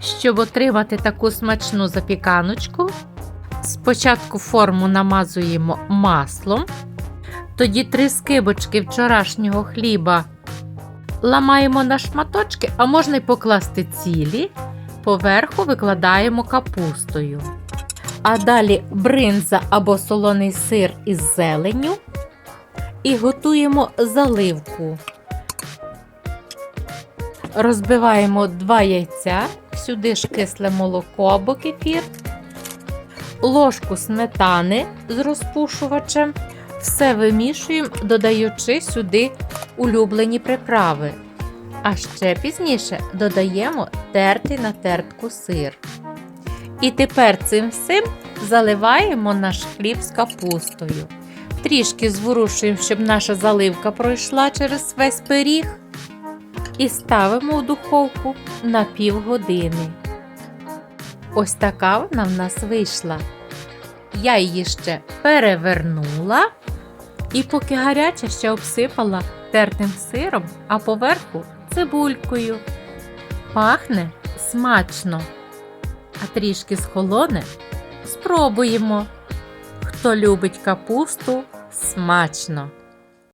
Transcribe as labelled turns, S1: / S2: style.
S1: Щоб отримати таку смачну запіканочку, спочатку форму намазуємо маслом, тоді три скибочки вчорашнього хліба ламаємо на шматочки, а можна й покласти цілі, поверху викладаємо капустою. А далі бринза або солоний сир із зеленню і готуємо заливку. Розбиваємо 2 яйця, сюди ж кисле молоко або кефір, ложку сметани з розпушувачем. Все вимішуємо, додаючи сюди улюблені приправи. А ще пізніше додаємо тертий на тертку сир. І тепер цим всім заливаємо наш хліб з капустою. Трішки зворушуємо, щоб наша заливка пройшла через весь пиріг. І ставимо в духовку на півгодини. Ось така вона в нас вийшла. Я її ще перевернула. І поки гаряча ще обсипала тертим сиром, а поверху цибулькою. Пахне смачно. А трішки схолоне спробуємо. Хто любить капусту, смачно.